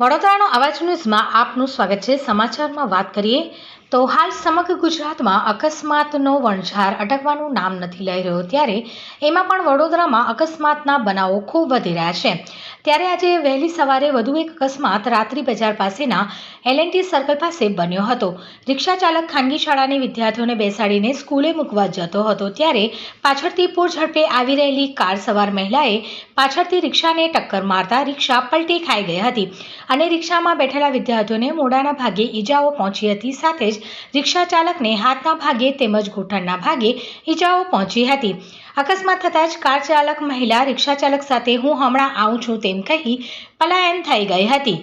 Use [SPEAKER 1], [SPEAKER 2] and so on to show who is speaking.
[SPEAKER 1] વડોદરાનો અવાજ ન્યૂઝમાં આપનું સ્વાગત છે. સમાચારમાં વાત કરીએ તો હાલ સમગ્ર ગુજરાતમાં અકસ્માતનો વણઝાર અટકવાનું નામ નથી લઈ રહ્યો ત્યારે એમાં પણ વડોદરામાં અકસ્માતના બનાવો ખૂબ વધી રહ્યા છે. ત્યારે આજે વહેલી સવારે વધુ એક અકસ્માત રાત્રિ બજાર પાસેના એલએનટી સર્કલ પાસે બન્યો હતો. રિક્ષા ચાલક ખાનગી શાળાની વિદ્યાર્થીઓને બેસાડીને સ્કૂલે મૂકવા જતો હતો. ત્યારે પાછળથી પૂરઝડપે આવી રહેલી કાર સવાર મહિલાએ પાછળથી રિક્ષાને ટક્કર મારતા રિક્ષા પલટી ખાઈ ગઈ હતી. અને રિક્ષામાં બેઠેલા વિદ્યાર્થીઓને મોડાના ભાગે ઈજાઓ પહોંચી હતી સાથે જ રિક્ષા ચાલકને હાથના ભાગે તેમજ ઘૂંટણના ભાગે ઈજાઓ પહોંચી હતી. અકસ્માત થતાં જ કાર ચાલક મહિલા રિક્ષા ચાલક સાથે હું હમણાં આવું છું તેમ કહી પલાયન થઈ ગઈ હતી.